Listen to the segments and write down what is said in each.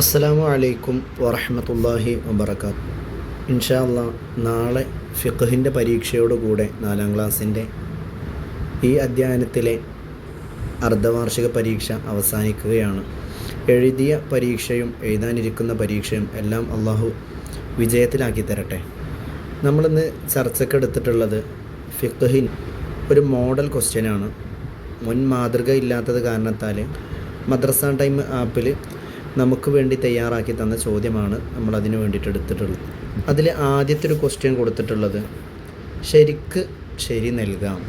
അസ്സലാമു അലൈക്കും വറഹമത്തല്ലാഹി വബർക്കാത്ത് ഇൻഷാല്ല നാളെ ഫിഖഹിന്റെ പരീക്ഷയോടുകൂടെ നാലാം ക്ലാസ്സിന്റെ ഈ അധ്യയനത്തിലെ അർദ്ധവാർഷിക പരീക്ഷ അവസാനിക്കുകയാണ്. എഴുതിയ പരീക്ഷയും എഴുതാനിരിക്കുന്ന പരീക്ഷയും എല്ലാം അള്ളാഹു വിജയത്തിലാക്കി തരട്ടെ. നമ്മളിന്ന് ചർച്ചയ്ക്ക് എടുത്തിട്ടുള്ളത് ഫിഖഹിൻ ഒരു മോഡൽ ക്വസ്റ്റ്യനാണ്. മുൻ മാതൃക ഇല്ലാത്തത് കാരണത്താൽ മദ്രസ ടൈം ആപ്പിൽ നമുക്ക് വേണ്ടി തയ്യാറാക്കി തന്ന ചോദ്യമാണ് നമ്മൾ അതിന് വേണ്ടിയിട്ട് എടുത്തിട്ടുള്ളത്. അതിൽ ആദ്യത്തെ ഒരു ക്വസ്റ്റ്യൻ കൊടുത്തിട്ടുള്ളത് ശരിക്ക് ശരി നൽകാം.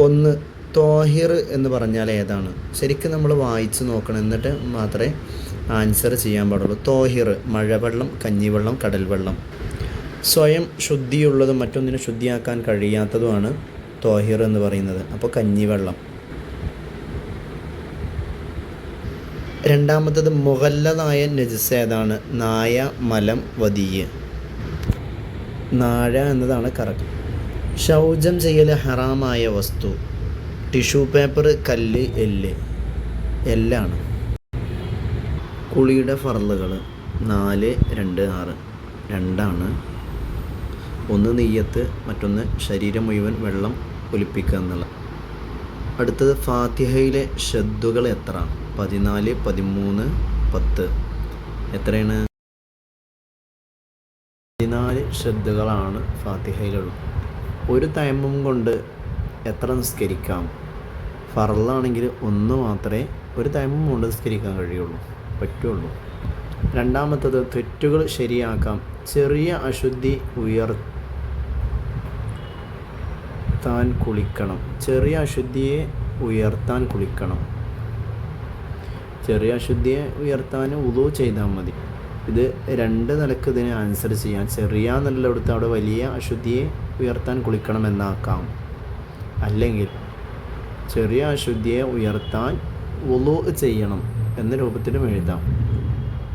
ഒന്ന് തോഹിർ എന്ന് പറഞ്ഞാൽ ഏതാണ്? ശരിക്കും നമ്മൾ വായിച്ച് നോക്കണം എന്നിട്ട് മാത്രമേ ആൻസർ ചെയ്യാൻ പാടുള്ളൂ. തോഹിർ മഴവെള്ളം കഞ്ഞിവെള്ളം കടൽവെള്ളം. സ്വയം ശുദ്ധിയുള്ളതും മറ്റൊന്നിനെ ശുദ്ധിയാക്കാൻ കഴിയാത്തതുമാണ് തോഹിർ എന്ന് പറയുന്നത്. അപ്പോൾ കഞ്ഞിവെള്ളം. രണ്ടാമത്തത് മുഗല്ലതായ നജസ് ഏതാണ്? നായ മലം വതിയ്. നാഴ എന്നതാണ് കറക്റ്റ് ശൗചം ചെയ്യൽ ഹറാമായ വസ്തു. ടിഷ്യൂ പേപ്പർ കല്ല് എല്ല്. എല്ലാണ്. കുളിയുടെ ഫറലുകൾ നാല് രണ്ട് ആറ്. രണ്ടാണ്. ഒന്ന് നെയ്യത്ത് മറ്റൊന്ന് ശരീരം മുഴുവൻ വെള്ളം ഒലിപ്പിക്കുക എന്നുള്ള അടുത്തത് ഫാത്തിഹയിലെ ഷദ്ദുകൾ എത്ര? പതിനാല് പതിമൂന്ന് പത്ത്. എത്രയാണ്? പതിനാല് ഷദ്ദുകളാണ് ഫാത്തിഹയിലുള്ളത്. ഒരു തൈമം കൊണ്ട് എത്ര നിസ്കരിക്കാം? ഫറലാണെങ്കിൽ ഒന്ന് മാത്രമേ ഒരു തൈമം കൊണ്ട് നിസ്കരിക്കാൻ കഴിയുള്ളൂ പറ്റുള്ളൂ. രണ്ടാമത്തത് തെറ്റുകൾ ശരിയാക്കാം. ചെറിയ അശുദ്ധി ഉയർത്താൻ കുളിക്കണം. ചെറിയ അശുദ്ധിയെ ഉയർത്താൻ കുളിക്കണം. ചെറിയ അശുദ്ധിയെ ഉയർത്താൻ ഉദു ചെയ്താൽ മതി. ഇത് രണ്ട് നിലയ്ക്ക് ഇതിനെ ആൻസർ ചെയ്യാൻ ചെറിയ എന്നുള്ളിടത്ത് അവിടെ വലിയ അശുദ്ധിയെ ഉയർത്താൻ കുളിക്കണം എന്നാക്കാം. അല്ലെങ്കിൽ ചെറിയ അശുദ്ധിയെ ഉയർത്താൻ ഉളു ചെയ്യണം എന്ന രൂപത്തിലും എഴുതാം.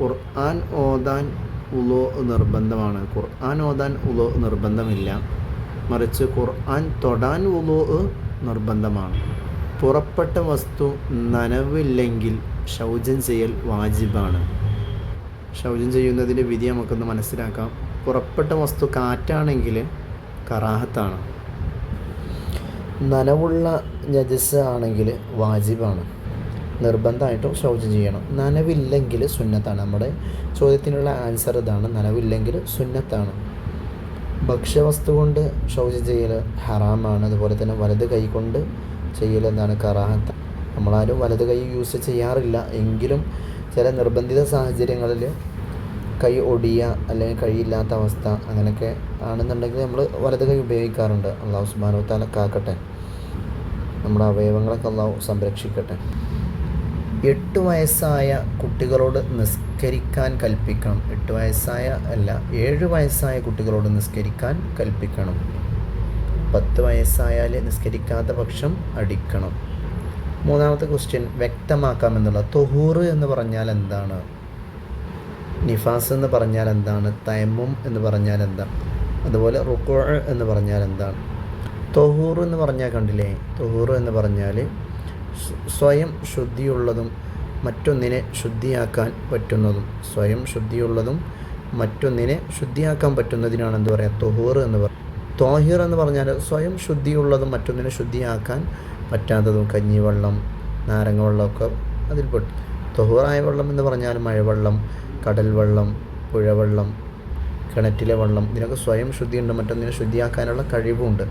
ഖുർആൻ ഓതാൻ ഉളു നിർബന്ധമാണ്. ഖുർആൻ ഓതാൻ ഉളു നിർബന്ധമില്ല. മറിച്ച് ഖുർആൻ തൊടാൻ ഉളു നിർബന്ധമാണ്. പുറപ്പെട്ട വസ്തു നനവില്ലെങ്കിൽ ശൗചം ചെയ്യൽ വാജിബാണ്. ശൗചം ചെയ്യുന്നതിന്റെ വിധി നമുക്കൊന്ന് മനസ്സിലാക്കാം. പുറപ്പെട്ട വസ്തു കാറ്റാണെങ്കിൽ കറാഹത്താണ്. നനവുള്ള ജജസ് ആണെങ്കിൽ വാജിബാണ്. നിർബന്ധമായിട്ടും ശൗചം ചെയ്യണം. നനവില്ലെങ്കിൽ സുന്നത്താണ്. നമ്മുടെ ചോദ്യത്തിനുള്ള ആൻസർ ഇതാണ്. നനവില്ലെങ്കിൽ സുന്നത്താണ്. ഭക്ഷ്യവസ്തു കൊണ്ട് ശൗചം ചെയ്യൽ ഹറാമാണ്. അതുപോലെ തന്നെ വലത് കൈ കൊണ്ട് ചെയ്യൽ എന്താണ് കറാഹത്ത്. നമ്മളാരും വലത് കൈ യൂസ് ചെയ്യാറില്ല. എങ്കിലും ചില നിർബന്ധിത സാഹചര്യങ്ങളിൽ കൈ ഒടിയ അല്ലെങ്കിൽ കഴിയില്ലാത്ത അവസ്ഥ അങ്ങനെയൊക്കെ ആണെന്നുണ്ടെങ്കിൽ നമ്മൾ വലത് കൈ ഉപയോഗിക്കാറുണ്ട്. അള്ളാഹു സുബാനു താല കാക്കട്ടെ. നമ്മുടെ അവയവങ്ങളൊക്കെ അള്ളാഹു സംരക്ഷിക്കട്ടെ. എട്ട് വയസ്സായ കുട്ടികളോട് നിസ്കരിക്കാൻ കൽപ്പിക്കണം. എട്ട് വയസ്സായ അല്ല ഏഴ് വയസ്സായ കുട്ടികളോട് നിസ്കരിക്കാൻ കൽപ്പിക്കണം. പത്ത് വയസ്സായാൽ നിസ്കരിക്കാത്ത പക്ഷം അടിക്കണം. മൂന്നാമത്തെ ക്വസ്റ്റ്യൻ വ്യക്തമാക്കാമെന്നുള്ള തൊഹൂർ എന്ന് പറഞ്ഞാൽ എന്താണ്? നിഫാസ് എന്ന് പറഞ്ഞാൽ എന്താണ്? തൈമും എന്ന് പറഞ്ഞാൽ എന്താണ് അതുപോലെ റുക്കോഴ് എന്ന് പറഞ്ഞാൽ എന്താണ്? തൊഹൂർ എന്ന് പറഞ്ഞാൽ കണ്ടില്ലേ? തൊഹൂർ എന്ന് പറഞ്ഞാൽ സ്വയം ശുദ്ധിയുള്ളതും മറ്റൊന്നിനെ ശുദ്ധിയാക്കാൻ പറ്റുന്നതും സ്വയം ശുദ്ധിയുള്ളതും മറ്റൊന്നിനെ ശുദ്ധിയാക്കാൻ പറ്റുന്നതിനാണ് എന്ത് പറയുക തൊഹൂർ എന്ന് പറയുക തോഹിർ എന്ന് പറഞ്ഞാൽ സ്വയം ശുദ്ധിയുള്ളതും മറ്റൊന്നിനെ ശുദ്ധിയാക്കാൻ പറ്റാത്തതും കഞ്ഞിവെള്ളം നാരങ്ങ വെള്ളമൊക്കെ അതിൽപ്പെട്ടു തൊഹൂറായ വെള്ളം എന്ന് പറഞ്ഞാൽ മഴവെള്ളം കടൽ വെള്ളം പുഴവെള്ളം കിണറ്റിലെ വെള്ളം ഇതിനൊക്കെ സ്വയം ശുദ്ധിയുണ്ട് മറ്റൊന്നിനെ ശുദ്ധിയാക്കാനുള്ള കഴിവുണ്ട്.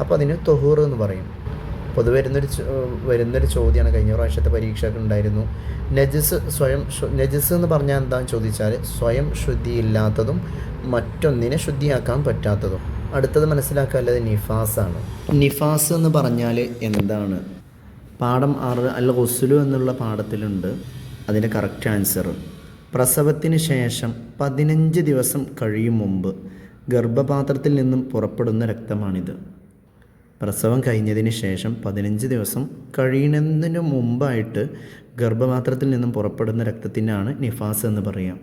അപ്പോൾ അതിന് തൊഹൂർ എന്ന് പറയും. പൊതുവെ വരുന്നൊരു വരുന്നൊരു ചോദ്യമാണ് കഴിഞ്ഞ പ്രാവശ്യത്തെ പരീക്ഷയൊക്കെ ഉണ്ടായിരുന്നു. നജസ് സ്വയം നജസ് എന്ന് പറഞ്ഞാൽ എന്താണെന്ന് ചോദിച്ചാൽ സ്വയം ശുദ്ധിയില്ലാത്തതും മറ്റൊന്നിനെ ശുദ്ധിയാക്കാൻ പറ്റാത്തതും. അടുത്തത് മനസ്സിലാക്കാനുള്ളത് നിഫാസാണ്. നിഫാസ് എന്ന് പറഞ്ഞാൽ എന്താണ്? പാഠം ആറ് അൽ ഹുസുലു എന്നുള്ള പാഠത്തിലുണ്ട്. അതിന്റെ കറക്റ്റ് ആൻസർ. പ്രസവത്തിന് ശേഷം പതിനഞ്ച് ദിവസം കഴിയും മുമ്പ് ഗർഭപാത്രത്തിൽ നിന്നും പുറപ്പെടുന്ന രക്തമാണിത്. പ്രസവം കഴിഞ്ഞതിന് ശേഷം പതിനഞ്ച് ദിവസം കഴിയുന്നതിന് മുമ്പായിട്ട് ഗർഭപാത്രത്തിൽ നിന്നും പുറപ്പെടുന്ന രക്തത്തിനാണ് നിഫാസ് എന്ന് പറയാം.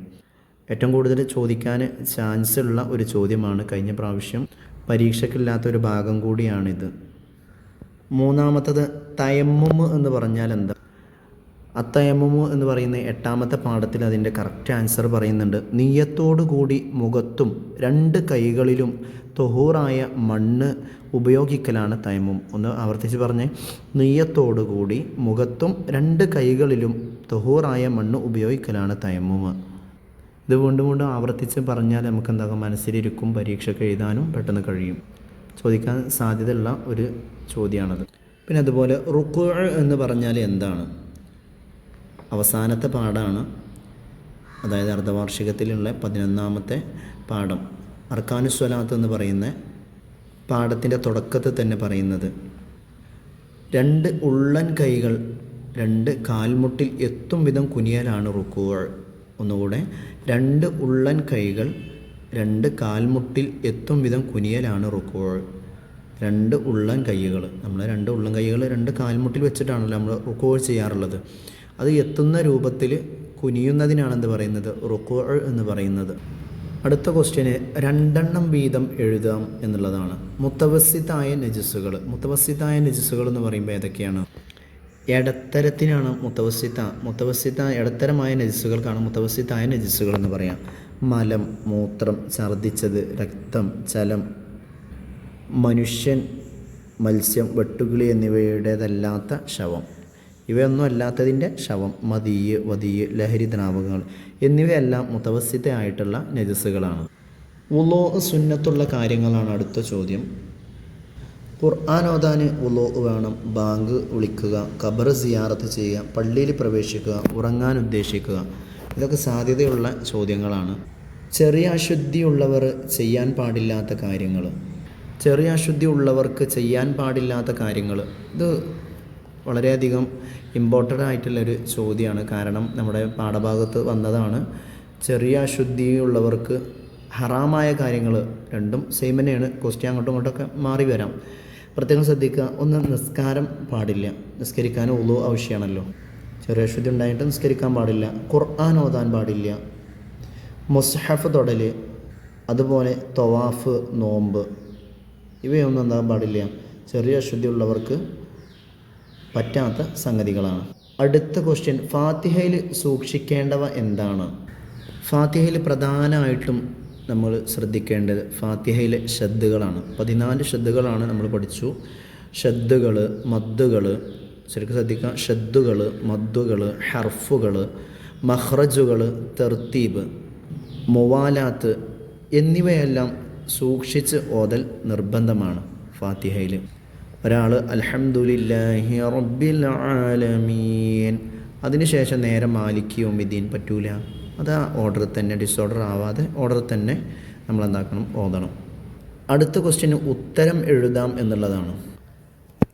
ഏറ്റവും കൂടുതൽ ചോദിക്കാൻ ചാൻസ് ഉള്ള ഒരു ചോദ്യമാണ് കഴിഞ്ഞ പ്രാവശ്യം പരീക്ഷയ്ക്കില്ലാത്ത ഒരു ഭാഗം കൂടിയാണിത്. മൂന്നാമത്തത് തയമ്മും എന്ന് പറഞ്ഞാൽ എന്താ? അത്തയമ്മു എന്ന് പറയുന്ന എട്ടാമത്തെ പാഠത്തിൽ അതിന്റെ കറക്റ്റ് ആൻസർ പറയുന്നുണ്ട്. നീയത്തോടു കൂടി മുഖത്തും രണ്ട് കൈകളിലും തൊഹൂറായ മണ്ണ് ഉപയോഗിക്കലാണ് തയമം. ഒന്ന് ആവർത്തിച്ച് പറഞ്ഞേ. നീയത്തോടു കൂടി മുഖത്തും രണ്ട് കൈകളിലും തൊഹൂറായ മണ്ണ് ഉപയോഗിക്കലാണ് തയമം. ഇത് വീണ്ടും വീണ്ടും ആവർത്തിച്ച് പറഞ്ഞാൽ നമുക്ക് എന്താകും മനസ്സിലിരിക്കും പരീക്ഷയ്ക്ക് എഴുതാനും പെട്ടെന്ന് കഴിയും. ചോദിക്കാൻ സാധ്യതയുള്ള ഒരു ചോദ്യമാണത്. പിന്നെ അതുപോലെ റുക്കു എന്ന് പറഞ്ഞാൽ എന്താണ്? അവസാനത്തെ പാഠമാണ് അതായത് അർദ്ധവാർഷികത്തിലുള്ള പതിനൊന്നാമത്തെ പാഠം. അർക്കാനുസ്വലാത്ത് എന്ന് പറയുന്ന പാഠത്തിന്റെ തുടക്കത്തിൽ തന്നെ പറയുന്നത് രണ്ട് ഉള്ളൻ കൈകൾ രണ്ട് കാൽമുട്ടിൽ എത്തും വിധം കുനിയലാണ് റുക്കുകൾ ഒന്നുകൂടെ രണ്ട് ഉള്ളൻ കൈകൾ രണ്ട് കാൽമുട്ടിൽ എത്തും വിധം കുനിയലാണ് റുക്കുകൾ രണ്ട് ഉള്ളൻ കൈകൾ. നമ്മൾ രണ്ട് ഉള്ളൻ കൈകൾ രണ്ട് കാൽമുട്ടിൽ വെച്ചിട്ടാണല്ലോ നമ്മൾ റുക്കുകൾ ചെയ്യാറുള്ളത്. അത് എത്തുന്ന രൂപത്തിൽ കുനിയുന്നതിനാണ് എന്ത് പറയുന്നത് റുക്കു എന്ന് പറയുന്നത്. അടുത്ത ക്വസ്റ്റ്യന് രണ്ടെണ്ണം വീതം എഴുതാം എന്നുള്ളതാണ്. മുത്തവസിതായ നജസ്സുകൾ. മുത്തവസിതായ നജസ്സുകൾ എന്ന് പറയുമ്പോൾ ഏതൊക്കെയാണ്? ഇടത്തരത്തിനാണ് മുത്തവസിത മുത്തവസിത ഇടത്തരമായ നജസ്സുകൾക്കാണ് മുത്തവസിതായ നജസ്സുകൾ എന്ന് പറയാം. മലം മൂത്രം ഛർദ്ദിച്ചത് രക്തം ചലം മനുഷ്യൻ മത്സ്യം വെട്ടുകിളി എന്നിവയുടേതല്ലാത്ത ശവം. ഇവയൊന്നും അല്ലാത്തതിന്റെ ശവം മതിയ് വതിയ് ലഹരി ദ്രാവകങ്ങൾ എന്നിവയെല്ലാം മുത്തവസ്സിതയായിട്ടുള്ള നജസ്സുകളാണ്. ഉലോ സുന്നത്തുള്ള കാര്യങ്ങളാണ് അടുത്ത ചോദ്യം. ഖുർആൻ ഉലോ വേണം. ബാങ്ക് വിളിക്കുക ഖബർ സിയാറത്ത് ചെയ്യുക പള്ളിയിൽ പ്രവേശിക്കുക ഉറങ്ങാൻ ഉദ്ദേശിക്കുക. ഇതൊക്കെ സാധ്യതയുള്ള ചോദ്യങ്ങളാണ്. ചെറിയ അശുദ്ധിയുള്ളവർ ചെയ്യാൻ പാടില്ലാത്ത കാര്യങ്ങൾ. ചെറിയ അശുദ്ധി ഉള്ളവർക്ക് ചെയ്യാൻ പാടില്ലാത്ത കാര്യങ്ങൾ. ഇത് വളരെയധികം ഇമ്പോർട്ടന്റ് ആയിട്ടുള്ളൊരു ചോദ്യമാണ്. കാരണം നമ്മുടെ പാഠഭാഗത്ത് വന്നതാണ് ചെറിയ അശുദ്ധിയുള്ളവർക്ക് ഹറാമായ കാര്യങ്ങൾ രണ്ടും സെയിം തന്നെയാണ്. ക്വസ്റ്റ്യൻ അങ്ങോട്ടും ഇങ്ങോട്ടൊക്കെ മാറി വരാം. പ്രത്യേകം ശ്രദ്ധിക്കുക ഒന്ന് നിസ്കാരം പാടില്ല നിസ്കരിക്കാൻ ഉള്ളു ആവശ്യമാണല്ലോ. ചെറിയ അശുദ്ധി ഉണ്ടായിട്ട് നിസ്കരിക്കാൻ പാടില്ല ഖുർആൻ ഓതാൻ പാടില്ല മുസ്ഹഫ് തൊടൽ അതുപോലെ തൊവാഫ് നോമ്പ് ഇവയൊന്നും എന്താകാൻ പാടില്ല. ചെറിയ അശുദ്ധി ഉള്ളവർക്ക് പറ്റാത്ത സംഗതികളാണ്. അടുത്ത ക്വസ്റ്റ്യൻ ഫാത്തിഹയിൽ സൂക്ഷിക്കേണ്ടവ എന്താണ്? ഫാത്തിഹയിൽ പ്രധാനമായിട്ടും നമ്മൾ ശ്രദ്ധിക്കേണ്ടത് ഫാത്തിഹയിലെ ശ്രദ്ധകളാണ് പതിനാല് ശ്രദ്ധകളാണ് നമ്മൾ പഠിച്ചു. ശ്രദ്ധകൾ മദ്ദുകൾ ശരിക്കും ശ്രദ്ധിക്കുക ശ്രദ്ധകൾ മദ്ദുകൾ ഹർഫുകൾ മഹ്റജുകൾ തെർത്തീബ് മൊവാലാത്ത് എന്നിവയെല്ലാം സൂക്ഷിച്ച് ഓതൽ നിർബന്ധമാണ് ഫാത്തിഹയിൽ. ഒരാൾ അലഹമുല്ലാഹി റബ്ബിൽ ആലമീൻ. അതിനുശേഷം നേരെ മാലിക് യോമിദ്ദീൻ പറ്റൂല. അത് ആ ഓർഡർ തന്നെ ഡിസോർഡർ ആവാതെ ഓർഡർ തന്നെ നമ്മൾ എന്താക്കണം ഓതണം. അടുത്ത ക്വസ്റ്റ്യന് ഉത്തരം എഴുതാം എന്നുള്ളതാണ്.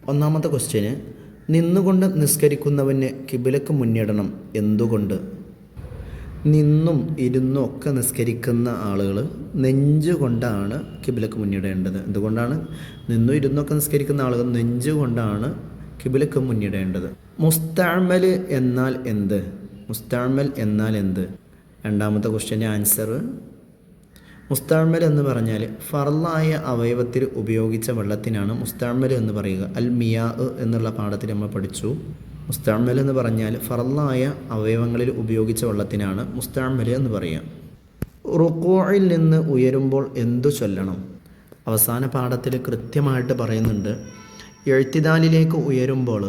ഒന്നാമത്തെ ക്വസ്റ്റ്യന് നിന്നുകൊണ്ട് നിസ്കരിക്കുന്നവന് കിബിലക്ക് മുന്നിടണം എന്തുകൊണ്ട്? നിന്നും ഇരുന്നും ഒക്കെ നിസ്കരിക്കുന്ന ആളുകൾ നെഞ്ചുകൊണ്ടാണ് കിബിലക്ക് മുന്നിടേണ്ടത്. എന്തുകൊണ്ടാണ്? നിന്നും ഇരുന്നൊക്കെ നിസ്കരിക്കുന്ന ആളുകൾ നെഞ്ചുകൊണ്ടാണ് കിബിലക്ക് മുന്നിടേണ്ടത്. മുസ്താമൽ എന്നാൽ എന്ത്? മുസ്താമൽ എന്നാൽ എന്ത്? രണ്ടാമത്തെ ക്വസ്റ്റ്യന്റെ ആൻസർ മുസ്താമൽ എന്ന് പറഞ്ഞാൽ ഫർലായ അവയവത്തിൽ ഉപയോഗിച്ച വെള്ളത്തിനാണ് മുസ്താമൽ എന്ന് പറയുക. അൽ മിയാ എന്നുള്ള പാഠത്തിൽ നമ്മൾ പഠിച്ചു. മുസ്താമൽ എന്ന് പറഞ്ഞാൽ ഫറലായ അവയവങ്ങളിൽ ഉപയോഗിച്ച വെള്ളത്തിനാണ് മുസ്താമൽ എന്ന് പറയുക റുക്കോയിൽ നിന്ന് ഉയരുമ്പോൾ എന്തു ചൊല്ലണം? അവസാന പാഠത്തിൽ കൃത്യമായിട്ട് പറയുന്നുണ്ട് എഴുത്തിദാലിലേക്ക് ഉയരുമ്പോൾ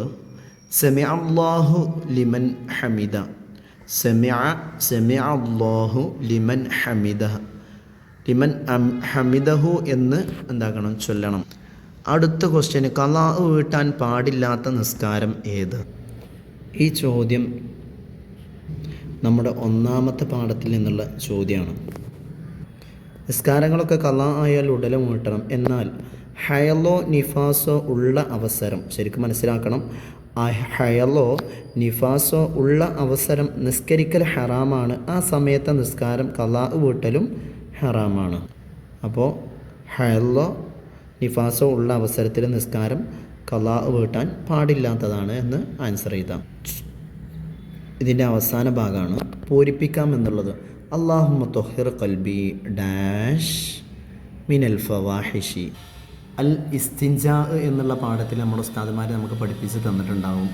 സെമി അള്ളാഹു ലിമൻ ഹമിദ. സെമി സെമി അള്ളാഹു ലിമൻ ഹമിദ. ലിമൻ ഹമിദഹു എന്ന് എന്താക്കണം ചൊല്ലണം. അടുത്ത ക്വസ്റ്റ്യൻ കലാ വീട്ടാൻ പാടില്ലാത്ത നിസ്കാരം ഏത്? ഈ ചോദ്യം നമ്മുടെ ഒന്നാമത്തെ പാഠത്തിൽ നിന്നുള്ള ചോദ്യമാണ്. നിസ്കാരങ്ങളൊക്കെ കല ആയാൽ ഉടലും വീട്ടണം എന്നാൽ ഹയലോ നിഫാസോ ഉള്ള അവസരം ശരിക്കും മനസ്സിലാക്കണം. ഹയലോ നിഫാസോ ഉള്ള അവസരം നിസ്കരിക്കൽ ഹറാമാണ്. ആ സമയത്തെ നിസ്കാരം കലാ വീട്ടലും ഹറാമാണ്. അപ്പോൾ ഹയലോ നിഫാസോ ഉള്ള അവസരത്തിൽ നിസ്കാരം കലാ വീട്ടാൻ പാടില്ലാത്തതാണ് എന്ന് ആൻസർ ചെയ്താം ഇതിന്റെ അവസാന ഭാഗമാണ് പൂരിപ്പിക്കാം എന്നുള്ളത്. അള്ളാഹുമ തൊഹിർ കൽബി ഡാഷ് മിനൽ ഫവാഹിഷി. അൽ ഇസ്തിൻജ എന്നുള്ള പാഠത്തിൽ നമ്മുടെ ഉസ്താദുമാർ നമുക്ക് പഠിപ്പിച്ച് തന്നിട്ടുണ്ടാവും.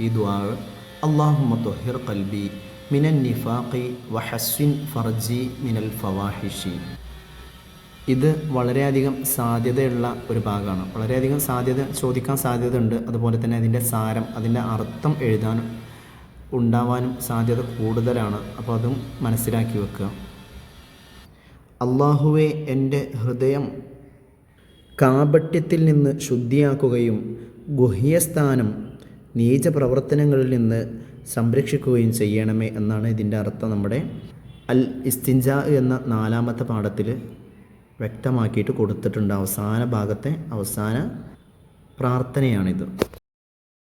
ഈ ദ്വാ അള്ളാഹുമ തൊഹിർ കൽബി മിനൻ നിഫാഖി വഹസ്വിൻ ഫർജി മിനൽ ഫവാഹിഷി. ഇത് വളരെയധികം സാധ്യതയുള്ള ഒരു ഭാഗമാണ്. വളരെയധികം സാധ്യത ചോദിക്കാൻ സാധ്യതയുണ്ട്. അതുപോലെ തന്നെ അതിന്റെ സാരം അതിന്റെ അർത്ഥം എഴുതാനും ഉണ്ടാവാനും സാധ്യത കൂടുതലാണ്. അപ്പോൾ അതും മനസ്സിലാക്കി വെക്കുക. അള്ളാഹുവെ എന്റെ ഹൃദയം കാപട്യത്തിൽ നിന്ന് ശുദ്ധിയാക്കുകയും ഗുഹ്യസ്ഥാനം നീച പ്രവർത്തനങ്ങളിൽ നിന്ന് സംരക്ഷിക്കുകയും ചെയ്യണമേ എന്നാണ് ഇതിന്റെ അർത്ഥം നമ്മുടെ അൽ ഇസ്തിൻജ എന്ന നാലാമത്തെ പാഠത്തിൽ വ്യക്തമാക്കിയിട്ട് കൊടുത്തിട്ടുണ്ട്. അവസാന ഭാഗത്തെ അവസാന പ്രാർത്ഥനയാണിത്.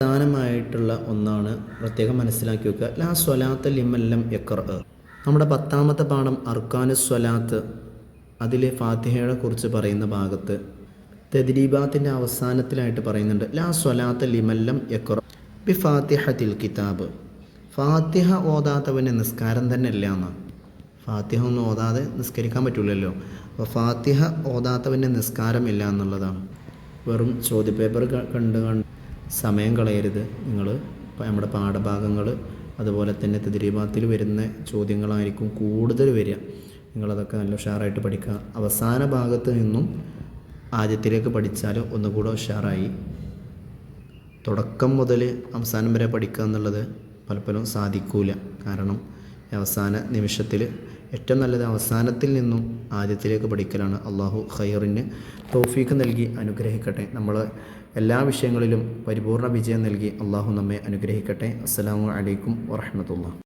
പ്രധാനമായിട്ടുള്ള ഒന്നാണ് പ്രത്യേകം മനസ്സിലാക്കി വെക്കുക. ലാ സ്വലാത്ത് ലിമല്ലം യക്കർ നമ്മുടെ പത്താമത്തെ പാഠം അർക്കാനു സ്വലാത്ത്. അതിലെ ഫാത്തിഹയെ കുറിച്ച് പറയുന്ന ഭാഗത്ത് തെദ്രീബാത്തിന്റെ അവസാനത്തിലായിട്ട് പറയുന്നുണ്ട്. ലാ സ്വലാത്ത് ലിമല്ലം യക്കർ ബി ഫാത്തിഹത്തിൽ കിതാബ്. ഫാത്തിഹ ഓതാത്തവന്റെ നിസ്കാരം തന്നെ ഇല്ല എന്നാണ്. ഫാത്തിഹ ഒന്നും ഓതാതെ നിസ്കരിക്കാൻ പറ്റില്ലല്ലോ അപ്പോൾ ഫാത്തിഹ ഓതാത്തവന്റെ നിസ്കാരമില്ല എന്നുള്ളതാണ്. വെറും ചോദ്യപേപ്പർ കണ്ട് കണ്ട് സമയം കളയരുത്. നിങ്ങൾ നമ്മുടെ പാഠഭാഗങ്ങൾ അതുപോലെ തന്നെ തെതിരീബാത്തിൽ വരുന്ന ചോദ്യങ്ങളായിരിക്കും കൂടുതൽ വരിക. നിങ്ങളതൊക്കെ നല്ല ഉഷാറായിട്ട് പഠിക്കുക. അവസാന ഭാഗത്ത് നിന്നും ആദ്യത്തിലേക്ക് പഠിച്ചാൽ ഒന്നുകൂടെ ഉഷാറായി. തുടക്കം മുതൽ അവസാനം വരെ പഠിക്കുക എന്നുള്ളത് പലപ്പോഴും സാധിക്കൂല. കാരണം അവസാന നിമിഷത്തിൽ ഏറ്റവും നല്ലത് അവസാനത്തിൽ നിന്നും ആദ്യത്തിലേക്ക് പഠിക്കലാണ്. അള്ളാഹു ഖൈറിന് തൗഫീക്ക് നൽകി അനുഗ്രഹിക്കട്ടെ. നമ്മൾ എല്ലാ വിഷയങ്ങളിലും പരിപൂർണ വിജയം നൽകി അള്ളാഹു നമ്മെ അനുഗ്രഹിക്കട്ടെ. അസ്സാം വലൈക്കും വറഹമത്തുള്ള